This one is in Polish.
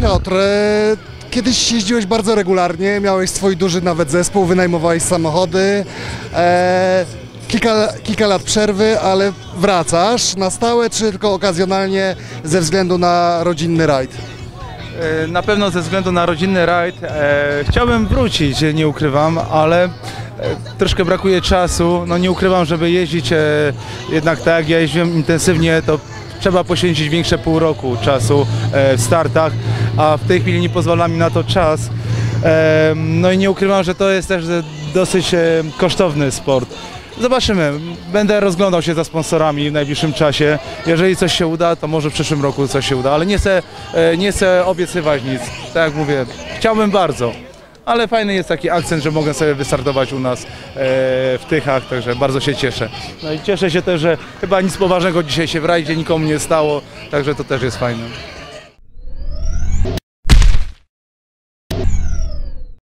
Piotr, kiedyś jeździłeś bardzo regularnie, miałeś swój duży nawet zespół, wynajmowałeś samochody. E, kilka, kilka lat przerwy, ale wracasz na stałe, czy tylko okazjonalnie ze względu na rodzinny rajd? E, Na pewno ze względu na rodzinny rajd e, chciałbym wrócić, nie ukrywam, ale e, troszkę brakuje czasu. No nie ukrywam, żeby jeździć jednak tak jak ja jeździłem intensywnie, to trzeba poświęcić większe pół roku czasu w startach, a w tej chwili nie pozwala mi na to czas. No i nie ukrywam, że to jest też dosyć kosztowny sport. Zobaczymy. Będę rozglądał się za sponsorami w najbliższym czasie. Jeżeli coś się uda, to może w przyszłym roku coś się uda, ale nie chcę, e, nie chcę obiecywać nic. Tak jak mówię, chciałbym bardzo. Ale fajny jest taki akcent, że mogę sobie wystartować u nas e, w Tychach, także bardzo się cieszę. No i cieszę się też, że chyba nic poważnego dzisiaj się w rajdzie nikomu nie stało, także to też jest fajne.